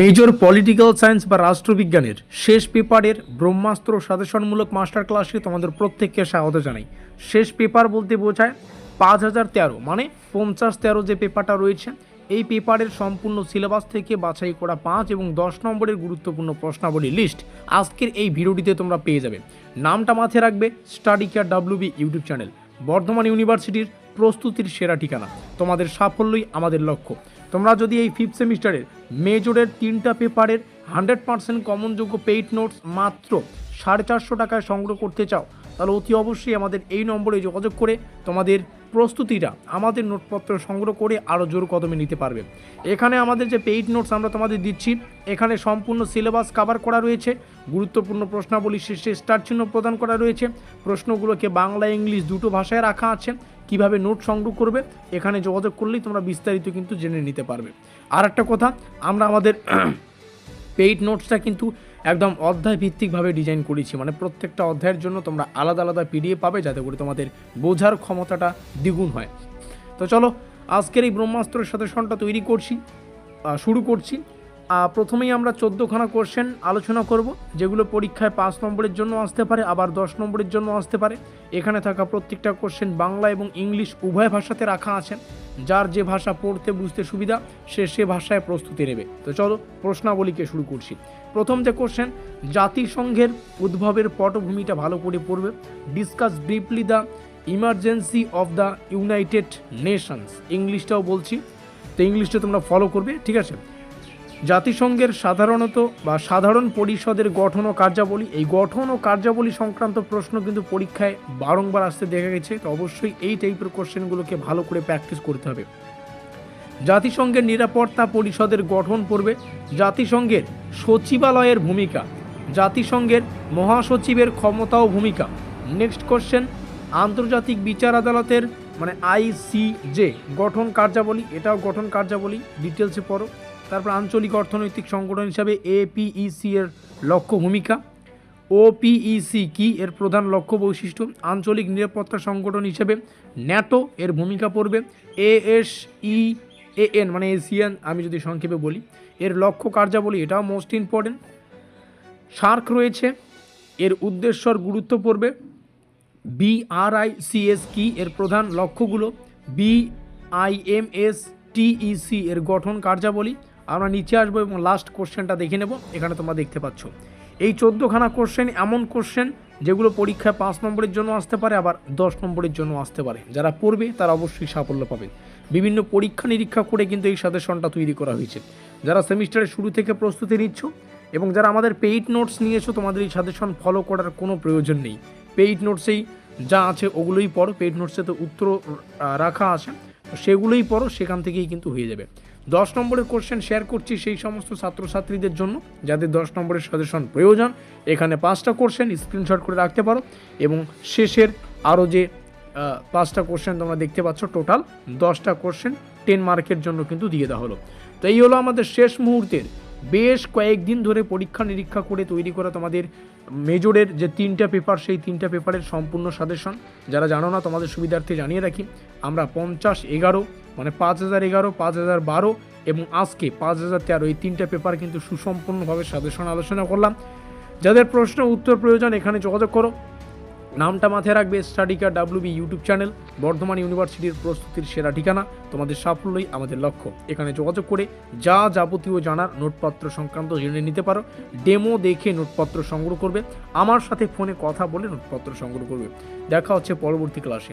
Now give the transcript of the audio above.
Major political science বা রাষ্ট্রবিজ্ঞানের শেষ পেপারের ব্রহ্মাস্ত্র সাজেশনমূলক মাস্টার ক্লাসে তোমাদের প্রত্যেককে স্বাগত জানাই। শেষ পেপার বলতে বোঝায় পাঁচ হাজার তেরো মানে পঞ্চাশ তেরো যে পেপারটা রয়েছে, এই পেপারের সম্পূর্ণ সিলেবাস থেকে বাছাই করা পাঁচ এবং দশ নম্বরের গুরুত্বপূর্ণ প্রশ্নাবলী লিস্ট আজকের এই ভিডিওটিতে তোমরা পেয়ে যাবে। নামটা মাথায় রাখবে study care WB YouTube channel. Bardhaman ইউনিভার্সিটির প্রস্তুতির সেরা ঠিকানা। তোমাদের সাফল্যই আমাদের লক্ষ্য। তোমরা যদি এই ফিফথ সেমিস্টারের মেজরের তিনটা পেপারের হান্ড্রেড পার্সেন্ট কমনযোগ্য পেইড নোটস মাত্র সাড়ে চারশো টাকায় সংগ্রহ করতে চাও, তাহলে অতি অবশ্যই আমাদের এই নম্বরে যোগাযোগ করে তোমাদের প্রস্তুতিটা আমাদের নোটপত্র সংগ্রহ করে আরও জোর কদমে নিতে পারবে। এখানে আমাদের যে পেইড নোটস আমরা তোমাদের দিচ্ছি, এখানে সম্পূর্ণ সিলেবাস কভার করা রয়েছে, গুরুত্বপূর্ণ প্রশ্নাবলী শীর্ষে স্টার চিহ্ন প্রদান করা রয়েছে, প্রশ্নগুলোকে বাংলা, ইংলিশ দুটো ভাষায় রাখা আছে, কীভাবে নোট সংগ্রহ করবে, এখানে যোগাযোগ করলেই তোমরা বিস্তারিত কিন্তু জেনে নিতে পারবে। আর একটা কথা, আমরা আমাদের পেইড নোটসটা কিন্তু একদম অধ্যায় ভিত্তিকভাবে ডিজাইন করেছি। মানে প্রত্যেকটা অধ্যায়ের জন্য তোমরা আলাদা আলাদা পিডিএফ পাবে যাতে করে তোমাদের বোঝার ক্ষমতাটা দ্বিগুণ হয়। তো চলো, আজকের এই ব্রহ্মাস্ত্রের সাথে সনটা তৈরি করছি শুরু করছি। প্রথমেই আমরা চোদ্দোখানা কোশ্চেন আলোচনা করব, যেগুলো পরীক্ষায় পাঁচ নম্বরের জন্য আসতে পারে, আবার দশ নম্বরের জন্য আসতে পারে। এখানে থাকা প্রত্যেকটা কোশ্চেন বাংলা এবং ইংলিশ উভয় ভাষাতে রাখা আছে। যার যে ভাষা পড়তে বুঝতে সুবিধা, সে সে ভাষায় প্রস্তুতি নেবে। তো চলো প্রশ্নাবলীকে শুরু করছি। প্রথম যে কোশ্চেন জাতিসংঘের উদ্ভবের পটভূমিটা ভালো করে পড়বে। Discuss briefly the emergency of the United Nations ইংলিশটাও বলছি। তো ইংলিশটা তোমরা ফলো করবে, ঠিক আছে? জাতিসংঘের সাধারণত বা সাধারণ পরিষদের গঠন ও কার্যাবলী, এই গঠন ও কার্যাবলী সংক্রান্ত প্রশ্ন কিন্তু পরীক্ষায় বারংবার আসতে দেখা গেছে, তো অবশ্যই এই টাইপের কোশ্চেনগুলোকে ভালো করে প্র্যাকটিস করতে হবে। জাতিসংঘের নিরাপত্তা পরিষদের গঠন পড়বে জাতিসংঘের সচিবালয়ের ভূমিকা, জাতিসংঘের মহাসচিবের ক্ষমতা ও ভূমিকা। নেক্সট কোশ্চেন আন্তর্জাতিক বিচার আদালতের মানে আইসিজে গঠন কার্যাবলী, এটাও গঠন কার্যাবলী ডিটেলসে পড়ো। তারপর আঞ্চলিক অর্থনৈতিক সংগঠন হিসাবে এপিইসি এর লক্ষ্য ভূমিকা। ওপিইসি কি? এর প্রধান লক্ষ্য বৈশিষ্ট্য। আঞ্চলিক নিরাপত্তা সংগঠন হিসেবে ন্যাটো এর ভূমিকা পড়বে। এএসই এএন মানে এশিয়ান, আমি যদি সংক্ষেপে বলি। এর লক্ষ্য কার্যাবলী, এটাও মোস্ট ইম্পর্টেন্ট সার্ক রয়েছে, এর উদ্দেশ্যর গুরুত্ব পড়বে। বিআরআইসিএস কি? এর প্রধান লক্ষ্যগুলো। বিআইএমএস টিইসি এর গঠন কার্যাবলী। আমরা নিচে আসব এবং লাস্ট কোশ্চেনটা দেখে নেব। এখানে তোমরা দেখতে পাচ্ছ। এই চোদ্দোখানা কোশ্চেন এমন কোশ্চেন যেগুলো পরীক্ষায় পাঁচ নম্বরের জন্য আসতে পারে, আবার দশ নম্বরের জন্য আসতে পারে। যারা পড়বে, তারা অবশ্যই সাফল্য পাবে বিভিন্ন পরীক্ষা নিরীক্ষা করে কিন্তু এই সাজেশনটা তৈরি করা হয়েছে। যারা সেমিস্টারের শুরু থেকে প্রস্তুতি নিচ্ছ এবং যারা আমাদের পেইড নোটস নিয়েছো, তোমাদের এই সাজেশন ফলো করার কোনো প্রয়োজন নেই। পেইড নোটসেই যা আছে, ওগুলোই পড়ো। পেইড নোটসে তো উত্তর রাখা আছে। সেগুলোই পড়ো, সেখান থেকেই কিন্তু হয়ে যাবে। দশ নম্বরের কোশ্চেন শেয়ার করছি সেই সমস্ত ছাত্রছাত্রীদের জন্য। যাদের দশ নম্বরের সাজেশন প্রয়োজন, এখানে পাঁচটা কোশ্চেন স্ক্রিনশট করে রাখতে পারো এবং শেষের আরও যে পাঁচটা কোশ্চেন তোমরা দেখতে পাচ্ছ টোটাল দশটা কোশ্চেন টেন মার্কের জন্য কিন্তু দিয়ে দেওয়া হলো। তো এই হলো আমাদের শেষ মুহূর্তের বেশ কয়েকদিন ধরে পরীক্ষা নিরীক্ষা করে তৈরি করা তোমাদের মেজরের যে তিনটা পেপার, সেই তিনটা পেপারের সম্পূর্ণ সাজেশন। যারা জানো না, তোমাদের সুবিধার্থে জানিয়ে রাখি, আমরা পঞ্চাশ এগারো মানে পাঁচ হাজার এগারো, পাঁচ হাজার বারো এবং আজকে পাঁচ হাজার তেরো, এই তিনটা পেপার কিন্তু সুসম্পূর্ণভাবে সাজেশন আলোচনা করলাম। যাদের প্রশ্ন, উত্তর প্রয়োজন, এখানে যোগাযোগ করো। নামটা মাথায় রাখবে study care WB YouTube channel, Bardhaman ইউনিভার্সিটির প্রস্তুতির সেরা ঠিকানা, তোমাদের সাফল্যই আমাদের লক্ষ্য। এখানে যোগাযোগ করে যা যাবতীয় জানার নোটপত্র সংক্রান্ত জেনে নিতে পারো, ডেমো দেখে নোটপত্র সংগ্রহ করবে, আমার সাথে ফোনে কথা বলে নোটপত্র সংগ্রহ করবে। দেখা হচ্ছে পরবর্তী ক্লাসে।